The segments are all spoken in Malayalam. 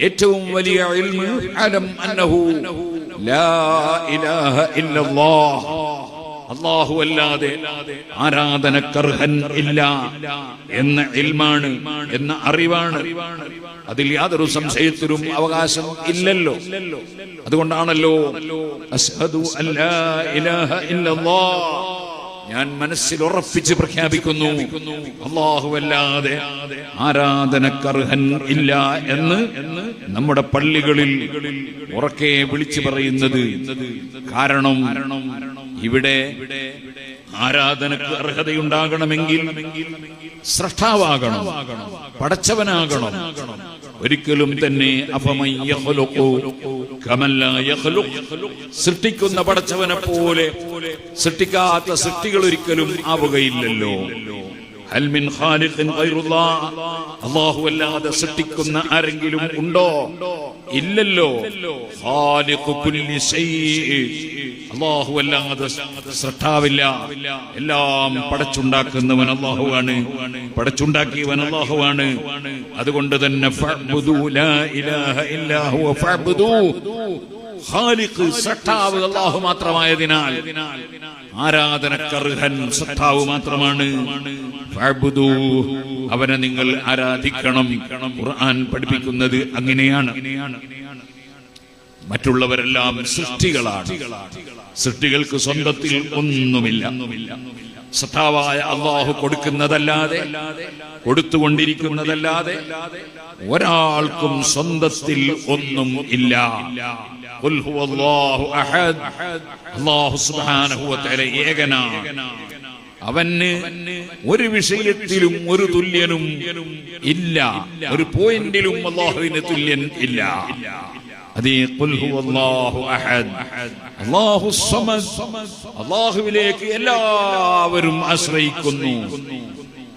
ഏറ്റവും വലിയ അള്ളാഹു അല്ലാതെ ആരാധനക്കർഹൻ ഇല്ല എന്ന ഇൽമാണ് എന്ന അറിവാണ്. അതിൽ യാതൊരു സംശയത്തിലും അവകാശം ഇല്ലല്ലോ. അതുകൊണ്ടാണല്ലോ അല്ലാ ഇലാഹ ഇല്ലല്ലാഹ് ഞാൻ മനസ്സിൽ ഉറപ്പിച്ച് പ്രഖ്യാപിക്കുന്നു. അല്ലാഹുവല്ലാതെ ആരാധനക്കർഹൻ ഇല്ല എന്ന് നമ്മുടെ പള്ളികളിൽ ഉറക്കെ വിളിച്ചു പറയുന്നത്. കാരണം ഇവിടെ ആരാധനക്ക് അർഹതയുണ്ടാകണമെങ്കിൽ സൃഷ്ടാവാകണം പടച്ചവനാകണം. ഒരിക്കലും തന്നെ അഫമൻ യഖ്ലുഖു കമല്ല സൃഷ്ടിക്കുന്ന പടച്ചവനെ പോലെ സൃഷ്ടിക്കാത്ത സൃഷ്ടികൾ ഒരിക്കലും ആവുകയില്ലല്ലോ. ഹൽ മിൻ ഖാലിഖിൻ അല്ലാഹു അല്ലാതെ സൃഷ്ടിക്കുന്ന ആരെങ്കിലും ഉണ്ടോ? ഇല്ലല്ലോ. ഖാലിഖു കുല്ലി ശൈഇ അല്ലാഹു അല്ലാതെ സൃഷ്ടാവില്ല. എല്ലാം പടച്ചുണ്ടാക്കുന്നവൻ അല്ലാഹുവാണ്. പടച്ചുണ്ടാക്കിയവൻ അല്ലാഹുവാണ്. അതുകൊണ്ട് തന്നെ ഫഅബ്ദു ലാ ഇലാഹ ഫഅ്ബുദൂ. ഖാലിഖ് സട്ടാവ് അല്ലാഹു മാത്രമായതിനാൽ ആരാധനക്കർഹൻ സൃഷ്ടാവ് മാത്രമാണ്. അവനെ നിങ്ങൾ ആരാധിക്കണം. ഖുർആൻ പഠിപ്പിക്കുന്നത് അങ്ങനെയാണ്. മറ്റുള്ളവരെല്ലാം സൃഷ്ടികളാണ്. സൃഷ്ടികൾക്ക് സ്വന്തത്തിൽ ഒന്നുമില്ല. സത്താവായ അള്ളാഹു കൊടുക്കുന്നതല്ലാതെ കൊടുത്തുകൊണ്ടിരിക്കുന്നതല്ലാതെ ഒരാൾക്കും സ്വന്തത്തിൽ ഒന്നും ഇല്ല. ഏകനാണ് അവന് ഒരു വിഷയത്തിലും ഒരു തുല്യനും ഇല്ല. ഒരു പോയിന്റിലും അള്ളാഹുവിന് തുല്യൻ ഇല്ല. അല്ലാഹുവിലേക്ക് എല്ലാവരും ആശ്രയിക്കുന്നു.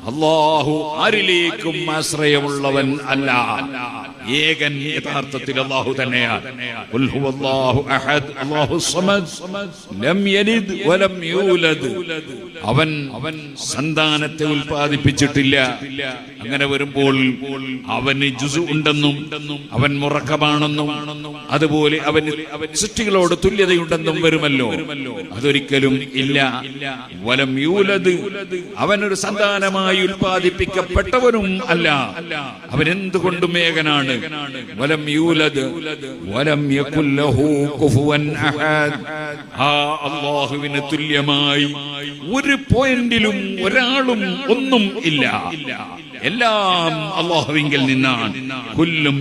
അല്ലാഹു ആരിലേക്കും ആശ്രയമുള്ളവൻ അല്ല. ഏകൻ യഥാർത്ഥത്തിൽ അള്ളാഹു തന്നെയാണ് അവൻ അവൻ സന്താനത്തെ ഉൽപ്പാദിപ്പിച്ചിട്ടില്ല. അങ്ങനെ വരുമ്പോൾ അവന് ജുസു ഉണ്ടെന്നും അവൻ മുറക്കമാണെന്നും അതുപോലെ അവന് സൃഷ്ടികളോട് തുല്യതയുണ്ടെന്നും വരുമല്ലോ. അതൊരിക്കലും ഇല്ല. വലം യൂലത് അവനൊരു സന്താനമായി ഉൽപ്പാദിപ്പിക്കപ്പെട്ടവനും അല്ല. അവൻ എന്തുകൊണ്ടും ഏകനാണ്? വലം യൂലത് വലം യകുല്ലഹു കുഫുവൻ അഹദ്. ആ തുല്യമായി ഒരു പോയിന്റിലും ഒരാളും ഒന്നും ഇല്ല. എല്ലാം അള്ളാഹുവിങ്കിൽ നിന്നാണ്. കുല്ലും